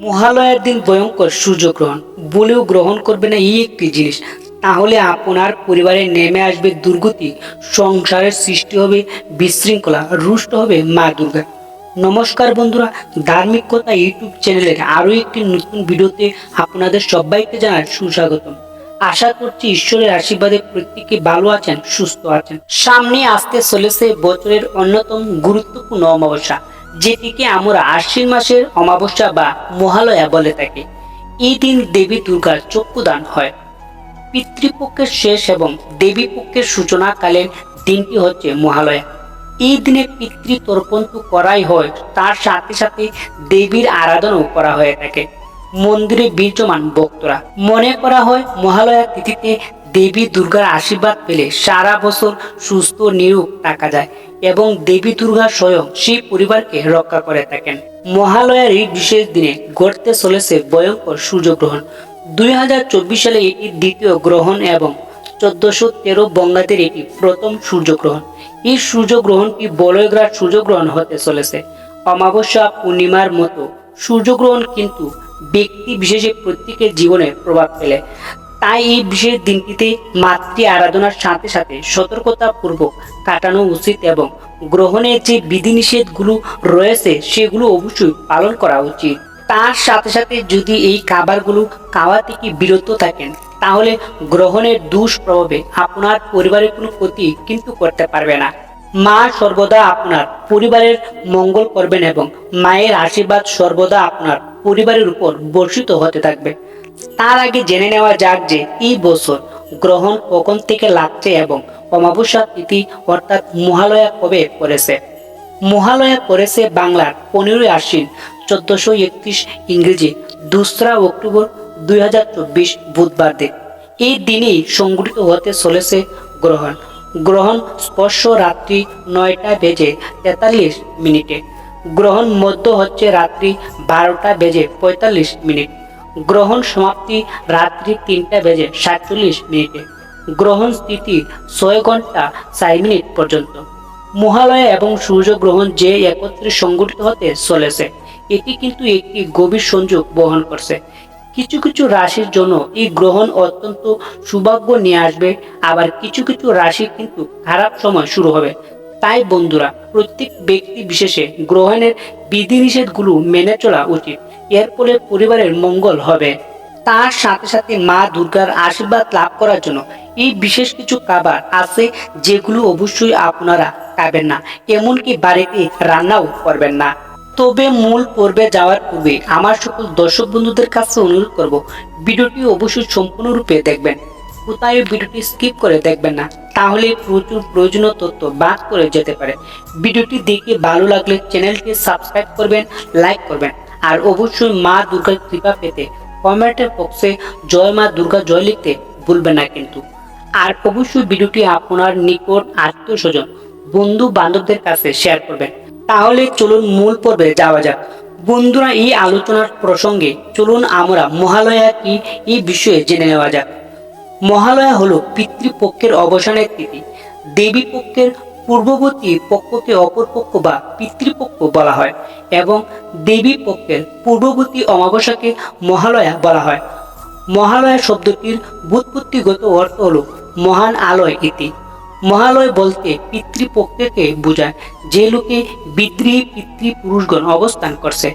মহালয়ার দিন ভয়ঙ্কর সূর্যগ্রহণ বলেও গ্রহণ করবে না এই একটি জিনিস। তাহলে আপনার পরিবারে নেমে আসবে দুর্গতি, সংসারের সৃষ্টি হবে বিশৃঙ্খলা, রুষ্ট হবে মা দুর্গা। নমস্কার বন্ধুরা, ধার্মিক কথা ইউটিউব চ্যানেলের আরও একটি নতুন ভিডিওতে আপনাদের সবাইকে জানার সুস্বাগতম। আশা করছি ঈশ্বরের আশীর্বাদে প্রত্যেকে ভালো আছেন, সুস্থ আছেন। সামনে আসতে চলেছে বছরের অন্যতম গুরুত্বপূর্ণ অমাবস্যা। যেটিকে আমরা আশ্বিন মাসের অমাবস্যা বা মহালয়া বলে থাকি। এই দিন দেবী দুর্গার চক্ষুদান হয়। পিতৃপক্ষের শেষ এবং দেবী পক্ষের সূচনাকালের দিনটি হচ্ছে মহালয়া। এই দিনে পিতৃ তর্পণ তো করাই হয়, তার সাথে সাথে দেবীর আরাধনাও করা হয়ে থাকে। মন্দিরে বিরাজমান ভক্তরা মনে করা হয়, মহালয়া তিথিতে দেবী দুর্গার আশীর্বাদ পেলে সারা বছর সুস্থ নিরূপ থাকা যায় এবং দেবী দুর্গা স্বয়ং সেই পরিবারকে রক্ষা করে থাকেন। মহালয়ার এই বিশেষ দিনে ঘটতে চলেছে ভয়ঙ্কর সূর্যগ্রহণ। দুই হাজার চব্বিশ সালে এটি দ্বিতীয় গ্রহণ এবং চোদ্দশো তেরো বঙ্গাতের এটি প্রথম সূর্যগ্রহণ। এই সূর্যগ্রহণটি বলয়গ্রাস সূর্যগ্রহণ হতে চলেছে। অমাবস্যা পূর্ণিমার মতো সূর্যগ্রহণ কিন্তু ব্যক্তি বিশেষে প্রত্যেকের জীবনে প্রভাব ফেলে। তাই এই বিশেষ দিনটিতে মাতৃ আরাধনার সাথে সাথে সতর্কতা পূর্বক কাটানো উচিত এবং গ্রহণের যে বিধিনিষেধগুলো রয়েছে, সেগুলো অবশ্যই পালন করা উচিত। তার সাথে সাথে যদি এই খাবারগুলো খাওয়া থেকে বিরত থাকেন, তাহলে গ্রহণের দুষ্প্রভাবে আপনার পরিবারের কোনো ক্ষতি কিন্তু করতে পারবে না। মা সর্বদা আপনার পরিবারের মঙ্গল করবেন এবং মায়ের আশীর্বাদ সর্বদা আপনার পরিবারের উপর বর্ষিত হতে থাকবে। তার আগে জেনে নেওয়া যাক যে এই বছর গ্রহণ কখন থেকে লাগছে এবং অমাবস্যা তিথি অর্থাৎ মহালয়া কবে পড়েছে? মহালয়া পড়েছে বাংলার পনেরোই আশ্বিন, চোদ্দশো একত্রিশ ইংরেজি, দোসরা অক্টোবর দুই হাজার চব্বিশ বুধবার দিন। এই দিনই সংগঠিত হতে চলেছে গ্রহণ। গ্রহণ স্পর্শ রাত্রি নয়টা বেজে তেতাল্লিশ মিনিটে। গ্রহণ মধ্য হচ্ছে রাত্রি বারোটা বেজে পঁয়তাল্লিশ মিনিট। গ্রহণ সমাপ্তি রাত্রি তিনটা বেজে সাতচল্লিশ মিনিটে। গ্রহণ স্থিতি ছয় ঘণ্টা চার মিনিট পর্যন্ত। মহালয়া এবং সূর্যগ্রহণ যে একত্রে সংগঠিত হতে চলেছে, এটি কিন্তু একটি গভীর সংযোগ বহন করছে। কিছু কিছু রাশির জন্য এই গ্রহণ অত্যন্ত সৌভাগ্য নিয়ে আসবে, আবার কিছু কিছু রাশি কিন্তু খারাপ সময় শুরু হবে। তাই বন্ধুরা, প্রত্যেক ব্যক্তি বিশেষে গ্রহণের বিধিনিষেধগুলো মেনে চলা উচিত। এর ফলে পরিবারের মঙ্গল হবে। তার সাথে সাথে মা দুর্গার আশীর্বাদ লাভ করার জন্য এই বিশেষ কিছু খাবার আছে যেগুলো অবশ্যই আপনারা খাবেন না, এমনকি বাড়িতে রান্নাও করবেন না। তবে মূল পর্বে যাওয়ার পূর্বে আমার সকল দর্শক বন্ধুদের কাছে অনুরোধ করব, ভিডিওটি অবশ্যই সম্পূর্ণরূপে দেখবেন। কোথায় ভিডিওটি স্কিপ করে দেখবেন না, তাহলে প্রচুর প্রয়োজনীয় তথ্য বাদ করে যেতে পারে। ভিডিওটি দেখে ভালো লাগলে চ্যানেলটি সাবস্ক্রাইব করবেন, লাইক করবেন। আর অবশ্যই মা দুর্গার কৃপা পেতে কমেন্টের বক্সে জয় মা দুর্গা জয় লিখতে ভুলবেন না কিন্তু। আর অবশ্যই ভিডিওটি আপনার নিকট আত্মীয় স্বজন, বন্ধু বান্ধবদের কাছে শেয়ার করবেন। তাহলে চলুন মূল পর্বে যাওয়া যাক। বন্ধুরা, এই আলোচনার প্রসঙ্গে চলুন আমরা মহালয়া কি, এই বিষয়ে জেনে নেওয়া যাক। মহালয়া হলো পিতৃপক্ষের অবসানের তিথি। দেবী পক্ষের পূর্ববর্তী পক্ষকে অপরপক্ষ বা পিতৃপক্ষ বলা হয় এবং দেবী পক্ষের পূর্ববর্তী অমাবস্যাকে মহালয়া বলা হয়। মহালয়া শব্দটির বুৎপত্তিগত অর্থ হলো মহান আলয় ইতি। মহালয় বলতে পিতৃপক্ষকে বোঝায় যে লোকে বিদ্রোহী পিতৃপুরুষগণ অবস্থান করছে।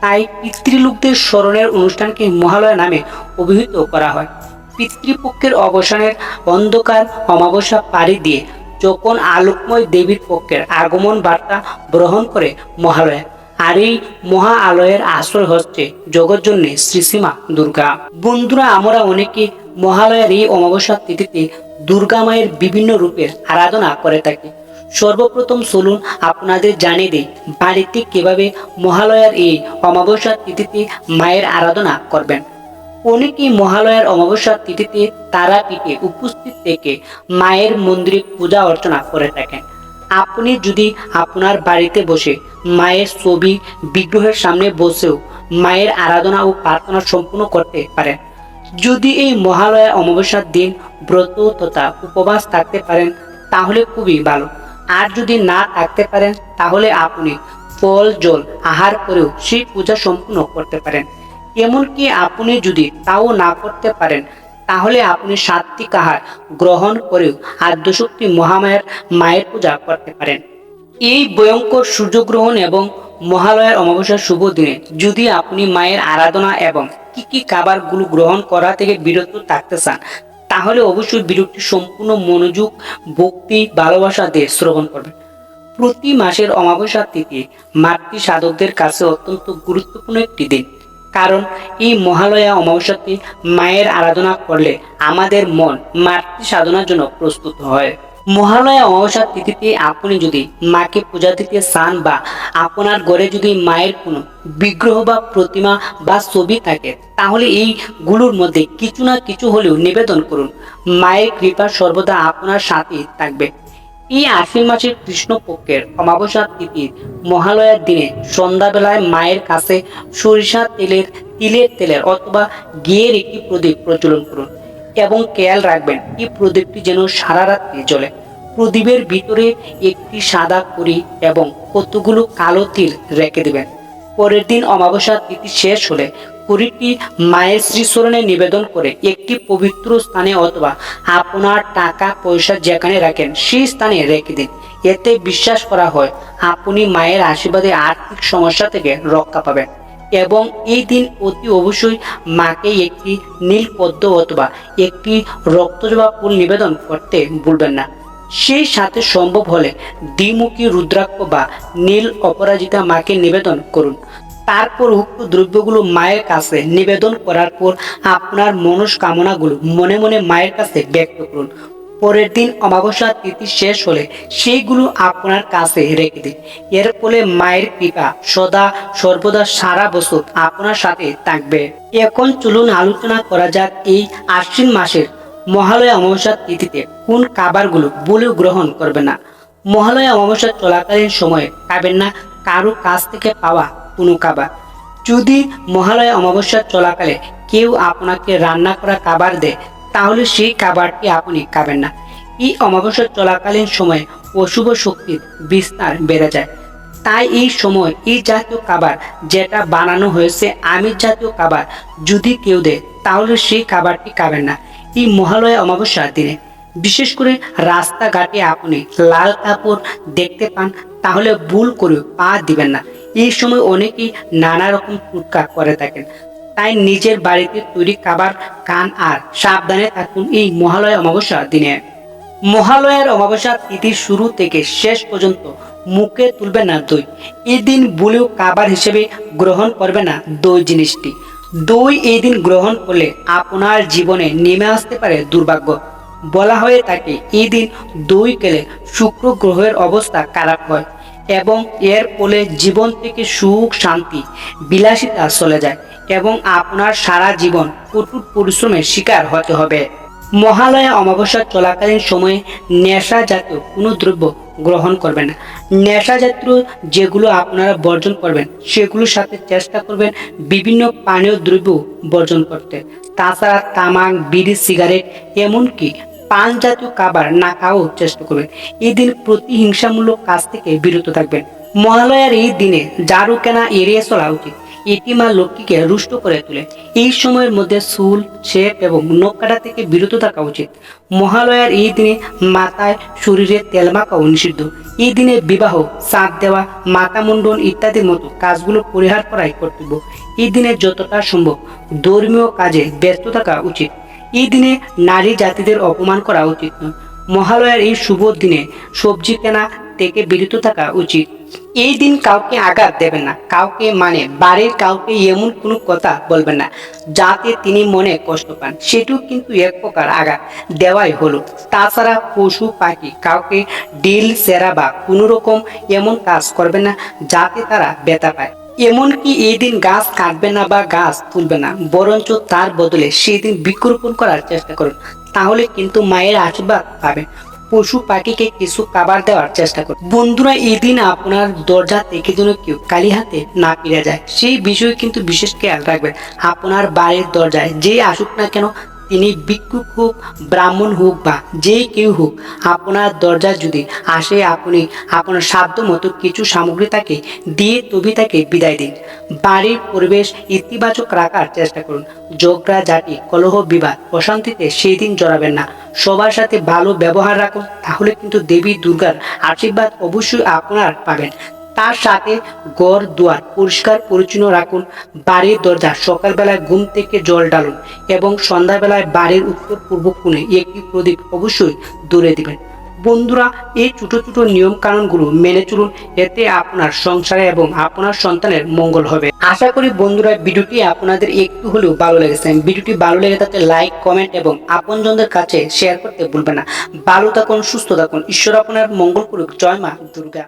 তাই পিতৃলোকদের স্মরণের অনুষ্ঠানকে মহালয়া নামে অভিহিত করা হয়। পিতৃপক্ষের অবসানের অন্ধকার অমাবস্যা পাড়ি দিয়ে যখন আলোকময় দেবীর পক্ষের আগমন বার্তা গ্রহণ করে মহালয়া, আর এই মহা আলয়ের আশ্রয় হচ্ছে জগৎজন্যে শ্রীসীমা দুর্গা। বন্ধুরা, আমরা অনেকে মহালয়ার এই অমাবস্যার তিথিতে দুর্গা মায়ের বিভিন্ন রূপের আরাধনা করে থাকি। সর্বপ্রথম চলুন আপনাদের জানিয়ে দিই, বাড়িতে কীভাবে মহালয়ার এই অমাবস্যার তিথিতে মায়ের আরাধনা করবেন। অনেকেই মহালয়ার অমাবস্যার তিথিতে তারাপীঠে উপস্থিত থেকে মায়ের মন্দিরে পূজা অর্চনা করে থাকেন? আপনি যদি আপনার বাড়িতে বসে মায়ের ছবি বিগ্রহের সামনে বসেও মায়ের আরাধনা ও প্রার্থনা সম্পূর্ণ করতে পারেন। যদি এই মহালয়া অমাবস্যার দিন ব্রত তথা উপবাস থাকতে পারেন, তাহলে খুবই ভালো। আর যদি না থাকতে পারেন, তাহলে আপনি ফল, জল আহার করেও সেই পূজা সম্পূর্ণ করতে পারেন। এমনকি আপনি যদি তাও না করতে পারেন, তাহলে আপনি সাত্বিক আহার গ্রহণ করেও আদ্যশক্তি মহামায়ার মায়ের পূজা করতে পারেন। এই ভয়ঙ্কর সূর্যগ্রহণ এবং মহালয়ার অমাবস্যার শুভ দিনে যদি আপনি মায়ের আরাধনা এবং কি কি খাবারগুলো গ্রহণ করা থেকে বিরত থাকতে চান, তাহলে অবশ্যই বিরতি সম্পূর্ণ মনোযোগ, ভক্তি, ভালোবাসা দিয়ে শ্রবণ করবেন। প্রতি মাসের অমাবস্যার তিথি মাতৃ সাধকদের কাছে অত্যন্ত গুরুত্বপূর্ণ একটি দিন। কারণ এই মহালয়া অমাবস্যাতে মায়ের আরাধনা করলে আমাদের মন মাতৃ সাধনার জন্য প্রস্তুত হয়। মহালয়া অমাবস্যা তিথিতে আপনি যদি মাকে পূজা দিতে চান বা আপনার ঘরে যদি মায়ের কোনো বিগ্রহ বা প্রতিমা বা ছবি থাকে, তাহলে এইগুলোর মধ্যে কিছু না কিছু হলেও নিবেদন করুন। মায়ের কৃপা সর্বদা আপনার সাথেই থাকবে। এই আশ্বিন মাসের কৃষ্ণপক্ষের অমাবস্যা তিথির মহালয়ার দিনে সন্ধ্যাবেলায় মায়ের কাছে সরিষা তেলের, তিলের তেলের অথবা ঘিয়ের একটি প্রদীপ প্রচলন করুন এবং খেয়াল রাখবেন, এই প্রদীপটি যেন সারা রাত্রি জ্বলে। প্রদীপের ভিতরে একটি সাদা করি এবং কতগুলো কালো তিল রেখে দেবেন। পরের দিন অমাবস্যা তিথি শেষ হলে কুড়িটি মায়ের শ্রীচরণে নিবেদন করে একটি পবিত্র স্থানে অথবা আপনার টাকা, পয়সা যেখানে রাখেন, সেই স্থানে রেখে দিন। এতে বিশ্বাস করা হয়, আপনি মায়ের আশীর্বাদে আর্থিক সমস্যা থেকে রক্ষা পাবেন এবং এই দিন অতি অবশ্যই মাকে একটি নীল পদ্ম অথবা একটি রক্তজবা ফুল নিবেদন করতে ভুলবেন না। সেই সাথে সম্ভব হলে দ্বিমুখী রুদ্রাক্ষ বা নীল অপরাজিতা মাকে নিবেদন করুন। তারপর উক্ত দ্রব্যগুলো মায়ের কাছে নিবেদন করার পর আপনার মনস্কামনাগুলো মনে মনে মায়ের কাছে ব্যক্ত করুন। পরের দিন অমাবস্যা তিথি শেষ হলে সেইগুলো আপনার কাছে রেখে দিন। এর ফলে মায়ের কৃপা সদা সর্বদা সারা বছর আপনার সাথে থাকবে। এখন চলুন আলোচনা করা যাক এই আশ্বিন মাসের মহালয়া অমাবস্যা তিথিতে কোন খাবারগুলো বলেও গ্রহণ করবে না। মহালয়া অমাবস্যা চলাকালীন সময়ে খাবেন না, কারও কাছ থেকে পাওয়া কোনো খাবার যদি মহালয়া অমাবস্যা চলাকালে কেউ আপনাকে রান্না করা খাবার দেয়, তাহলে সেই খাবারটি আপনি খাবেন না। এই অমাবস্যা চলাকালীন সময়ে অশুভ শক্তির বিস্তার বেড়ে যায়। তাই এই সময় এই জাতীয় খাবার যেটা বানানো হয়েছে, আমিষ জাতীয় খাবার যদি কেউ দেয়, তাহলে সেই খাবারটি খাবেন না। এই মহালয়া অমাবস্যার দিনে বিশেষ করে রাস্তাঘাটে আপনি লাল কাপড় দেখতে পান, তাহলে ভুল করে পা দিবেন না। এই সময় অনেকেই নানা রকম টুটকা করে থাকেন। তাই নিজের বাড়িতে তৈরি খাবার কান আর সাবধানে থাকুন এই মহালয়া অমাবস্যার দিনে। মহালয়ার অমাবস্যা তিথির শুরু থেকে শেষ পর্যন্ত মুখে তুলবে না দই। এই দিন বলেও খাবার হিসেবে গ্রহণ করবে না দই জিনিসটি। দই এই দিন গ্রহণ করলে আপনার জীবনে নেমে আসতে পারে দুর্ভাগ্য। বলা হয়ে থাকে এই দিন দই খেলে শুক্র গ্রহের অবস্থা খারাপ হয়। এবং এর ফলে জীবন থেকে সুখ, শান্তি, বিলাসিতা চলে যায় এবং আপনার সারা জীবন কঠোর পরিশ্রমের শিকার হতে হবে। মহালয়া অমাবস্যা চলাকালীন সময়ে নেশা জাতীয় কোনো দ্রব্য গ্রহণ করবেন না। নেশা জাতীয় যেগুলো আপনারা বর্জন করবেন, সেগুলোর সাথে চেষ্টা করবেন বিভিন্ন পানীয় দ্রব্য বর্জন করতে। তাছাড়া তামাক, বিড়ি, সিগারেট, এমনকি পান জাতীয় খাবার না খাওয়াও চেষ্টা করবেন এই দিন প্রতিহিংসামূলক কাজ থেকে বিরত থাকবেন। মহালয়ার এই দিনে জারু কেনা এড়িয়ে চলা উচিত। এটি মা লক্ষ্মীকে রুষ্ট করে তোলে। এই সময়ের মধ্যে চুল, শেপ এবং নখ কাটা থেকে বিরত থাকা উচিত। মহালয়ার এই দিনে মাথায় শরীরে তেল মাখাও নিষিদ্ধ। এই দিনে বিবাহ চাঁদ দেওয়া, মাথা মুন্ডন ইত্যাদির মতো কাজগুলো পরিহার করাই কর্তব্য। এই দিনে যতটা সম্ভব ধর্মীয় কাজে ব্যস্ত থাকা উচিত। এই দিনে নারী জাতিদের অপমান করা উচিত। নয় মহালয়ার এই শুভ দিনে সবজি কেনা থেকে বিরত থাকা উচিত। এই দিন কাউকে আঘাত দেবেন না, কাউকে মানে বাড়ির কাউকে এমন কোনো কথা বলবেন না, যাতে তিনি মনে কষ্ট পান। সেটিও কিন্তু এক প্রকার আঘাত দেওয়াই হলো। তাছাড়া পশু, পাখি কাউকে ডিল, সেরা বা কোনো রকম এমন কাজ করবে না, যাতে তারা ব্যথা পায়। এমনকি এই দিন গাছ কাটবে না বা গাছ তুলবে না, বরঞ্চ তার বদলে সেই দিন বৃক্ষরোপণ করার চেষ্টা করুন। তাহলে কিন্তু মায়ের আশীর্বাদ পাবেন পশু পাখিকে কিছু খাবার দেওয়ার চেষ্টা করুন। বন্ধুরা, এই দিন আপনার দরজা থেকে যেন কেউ কালি হাতে না ফিরে যায়। সেই বিষয়ে কিন্তু বিশেষ খেয়াল রাখবেন। আপনার বাড়ির দরজায় যে আসুক না কেন তিনি ভিক্ষুক হোক, ব্রাহ্মণ হোক বা যে কেউ হোক, আপনার দরজা যদি আসে আপনি আপনার সাধ্য মতো কিছু সামগ্রী তাকে দিয়ে তবে তাকে বিদায় দিন। বাড়ির পরিবেশ ইতিবাচক রাখার চেষ্টা করুন। ঝগড়া জাতি কলহ, বিবাদ, অশান্তিতে সেই দিন জড়াবেন না। সবার সাথে ভালো ব্যবহার রাখুন, তাহলে কিন্তু দেবী দুর্গার আশীর্বাদ অবশ্যই আপনার পাবেন। তার সাথে ঘর দুয়ার পরিষ্কার পরিচ্ছন্ন রাখুন, বাড়ির দরজা সকালবেলায় ঘুম থেকে জল ডালুন এবং সন্ধ্যাবেলায় বাড়ির উত্তর পূর্ব কোণে একটি প্রদীপ অবশ্যই দূরে দিবেন। বন্ধুরা, এই ছোট ছোট নিয়ম কানুনগুলো মেনে চলুন, এতে আপনার সংসারে এবং আপনার সন্তানের মঙ্গল হবে। আশা করি বন্ধুরা, ভিডিওটি আপনাদের একটু হলেও ভালো লেগেছে। ভিডিওটি ভালো লেগে থাকলে লাইক, কমেন্ট এবং আপনজনদের কাছে শেয়ার করতে ভুলবেন না। ভালো থাকুন, সুস্থ থাকুন। ঈশ্বর আপনার মঙ্গল করুক। জয় মা দুর্গা।